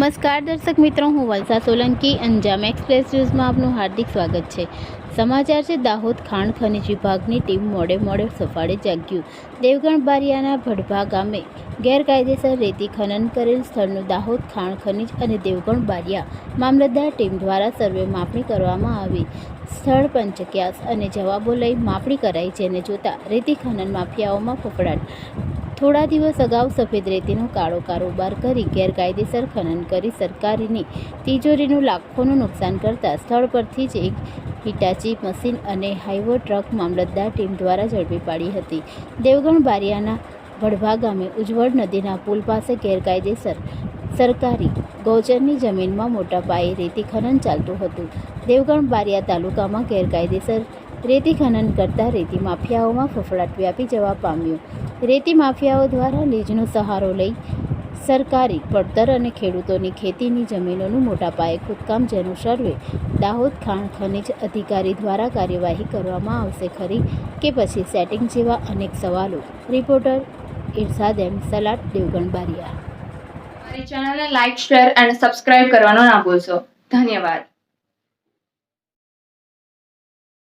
નમસ્કાર દર્શક મિત્રો, હું વલસા સોલંકી, અંજામ એક્સપ્રેસ ન્યૂઝમાં આપનું હાર્દિક સ્વાગત છે. સમાચાર છે, દાહોદ ખાણ ખનિજ વિભાગની ટીમ મોડે મોડે સફાળે જાગ્યું. દેવગણ બારિયાના ભડભા ગામે ગેરકાયદેસર રેતી ખનન કરેલ સ્થળનું દાહોદ ખાણ ખનિજ અને દેવગણ બારિયા મામલતદાર ટીમ દ્વારા સર્વે માપણી કરવામાં આવી. સ્થળ પંચક્યાસ અને જવાબો લઈ માપણી કરાઈ, જેને જોતા રેતી ખનન માફિયાઓમાં ફફડાટ થોડા દિવસ અગાઉ સફેદ રેતીનો કાળો કારોબાર કરી ગેરકાયદેસર ખનન કરી સરકારીની તિજોરીનું લાખોનું નુકસાન કરતા સ્થળ પરથી જ એક હિટાચી મશીન અને હાઈવો ટ્રક મામલતદાર ટીમ દ્વારા ઝડપી પાડી હતી. દેવગણ બારિયાના વડભા ગામે ઉજ્જવળ નદીના પુલ પાસે ગેરકાયદેસર સરકારી ગૌચરની જમીનમાં મોટા પાયે રેતી ખનન ચાલતું હતું. દેવગણ બારિયા તાલુકામાં ગેરકાયદેસર રેતી ખનન કરતા રેતી માફિયાઓમાં ફફડાટ વ્યાપી જવા પામ્યો. રેતી માફિયાઓ દ્વારા લીજનો સહારો લઈ સરકારી પડતર અને ખેડૂતોની ખેતીની જમીનોનું મોટા પાયે ખોદકામ જેનું સર્વે દાહોદ ખાણ ખનિજ અધિકારી દ્વારા કાર્યવાહી કરવામાં આવશે ખરી કે પછી સેટિંગ જેવા અનેક સવાલો? Reporter Irshad M Salat, Devgadh Baria. ચેનલને લાઇક શેર અને સબસ્ક્રાઇબ કરવાનો ના ભૂલશો. ધન્યવાદ.